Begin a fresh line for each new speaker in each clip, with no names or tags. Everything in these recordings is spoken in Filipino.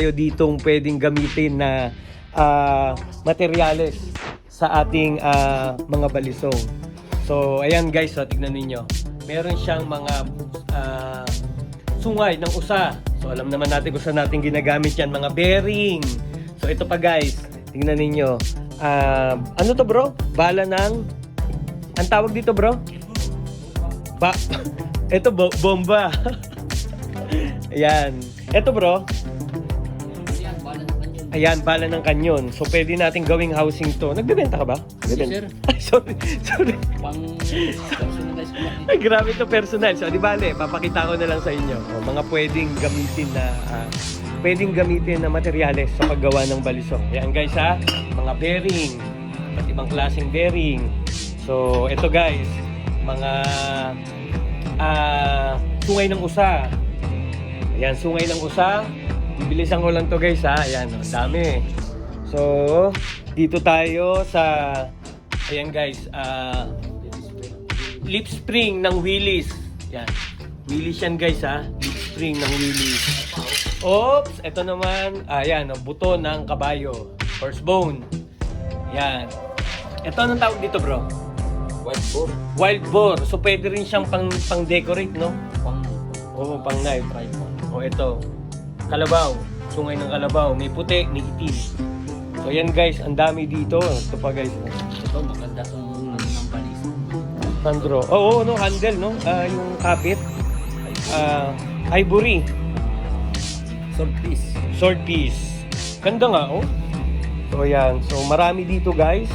tayo ditong pwedeng gamitin na ah, materyales sa ating ah, mga balisong. So, ayan guys, so, tignan ninyo. Meron siyang mga ah, sungay ng usa. So, alam naman natin kung saan natin ginagamit yan. Mga bearing. So, ito pa guys, tignan ninyo. Ah, ano to bro? Bala ng... Ang tawag dito bro? Ba... ito, bo- bomba. ayan. Ito bro, Ayan, bala ng kanyon. So, pwede natin gawing housing to. Nagbebenta ka ba?
Yes, sir.
Ay, sorry. Sorry.
Pang personalize ko lang.
Ay, grabe to personal. So, di bale, papakita ko na lang sa inyo. O, mga pwedeng gamitin na ah, pwedeng gamitin na materyales sa paggawa ng balisong. Ayan guys ha, mga bearing, at ibang klaseng bearing. So, ito guys, mga ah sungay ng usa. Ayan, sungay ng usa. Bibilisan ko lang to guys ha. Ayan, oh, dami. So, dito tayo sa Ayan guys, ah lip spring ng Willis. Yan. Willis yan guys ha. Lip spring ng Willis. Oops! Ito naman, ayan, oh, buto ng kabayo. Horse bone. Yan. Ito anong tawag dito bro?
Whiteboard.
Wild boar. So pwede rin siyang pang, pang decorate, no?
Pang
Oo, pang knife. O ito. Kalabaw. Sungay ng kalabaw. May puti, may itim. So yan guys, ang dami dito. Ito pa guys.
ito maganda tong ano ng balis.
Sandro. Oo, no, handle, no? Ah, yung kapit. Ah, ivory.
Sword piece.
Sword piece. Ganda nga, oh. So, yan. So, marami dito, guys.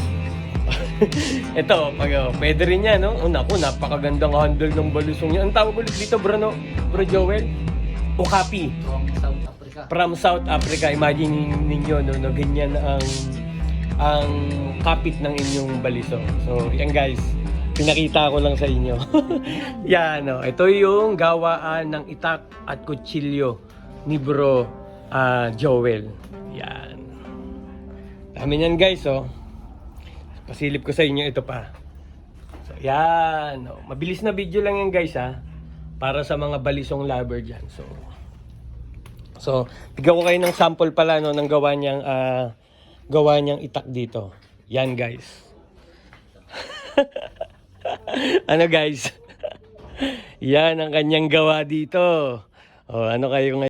Ito, pag, oh, pwede rin yan, no? Oh, naku, napakagandang handle ng balusong yan. Ang tawag ulit dito, bro, no? Bro Joel? Okapi.
From South Africa.
From South Africa. Imagine ninyo, no, no, ganyan ang ang kapit ng inyong balisong. So, yan guys. Pinakita ko lang sa inyo. yan, no. Ito yung gawaan ng itak at kutsilyo ni bro ah, Joel. Yan. Dami niyan guys, oh. Pasilip ko sa inyo ito pa. So, yan. Oh. Mabilis na video lang yan guys, ha. Para sa mga balisong lover dyan. So, so ko kayo ng sample pala no, ng gawa niyang, ah, gawa niyang itak dito. Yan guys. ano guys? yan ang kanyang gawa dito. Oh, ano kayo ngayon?